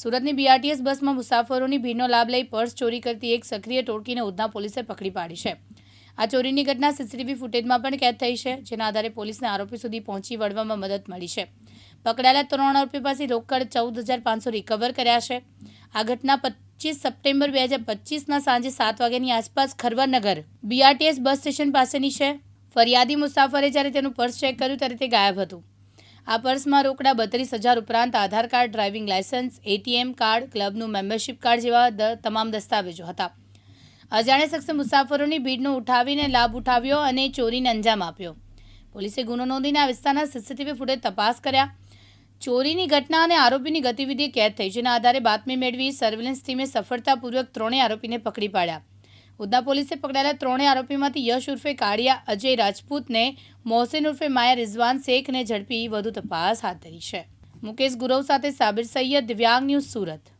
સુરતની બીઆરટીએસ બસમાં મુસાફરોની ભીડનો લાભ લઈ પર્સ ચોરી કરતી એક સક્રિય ટોળકીને ઉધના પોલીસે પકડી પાડી છે. આ ચોરીની ઘટના સીસીટીવી ફૂટેજમાં પણ કેદ થઈ છે, જેના આધારે પોલીસને આરોપી સુધી પહોંચી વળવામાં મદદ મળી છે. પકડાયેલા ત્રણ આરોપી પાસે રોકડ ચૌદ હજાર પાંચસો રિકવર કર્યા છે. આ ઘટના પચીસ સપ્ટેમ્બર બે હજાર પચીસના સાંજે સાત વાગ્યાની આસપાસ ખરવરનગર બીઆરટીએસ બસ સ્ટેશન પાસેની છે. ફરિયાદી મુસાફરે જ્યારે તેનું પર્સ ચેક કર્યું, ત્યારે તે ગાયબ હતું. આ પર્સમાં રોકડા બત્રીસ હજાર ઉપરાંત Aadhaar card, driving licence ATM card, ક્લબનું membership card જેવા તમામ દસ્તાવેજો હતા. અજાણે શખ્સે મુસાફરોની ભીડનો ઉઠાવીને લાભ ઉઠાવ્યો અને ચોરીને અંજામ આપ્યો. પોલીસે ગુનો નોંધીને આ વિસ્તારના સીસીટીવી ફૂટેજ તપાસ કર્યા. ચોરીની ઘટના અને આરોપીની ગતિવિધિ કેદ થઈ, જેના આધારે બાતમી મેળવી સર્વેલન્સ ટીમે સફળતાપૂર્વક ત્રણેય આરોપીને પકડી પાડ્યા. ઉધના પોલીસે પકડાયેલા ત્રણેય આરોપીમાંથી યશ ઉર્ફે કાળિયા, અજય રાજપૂતને, મોહસિન ઉર્ફે માયા રિઝવાન શેખને ઝડપી વધુ તપાસ હાથ ધરી છે. મુકેશ ગુરવ સાથે સાબિર સૈયદ, દિવ્યાંગ ન્યૂઝ સુરત.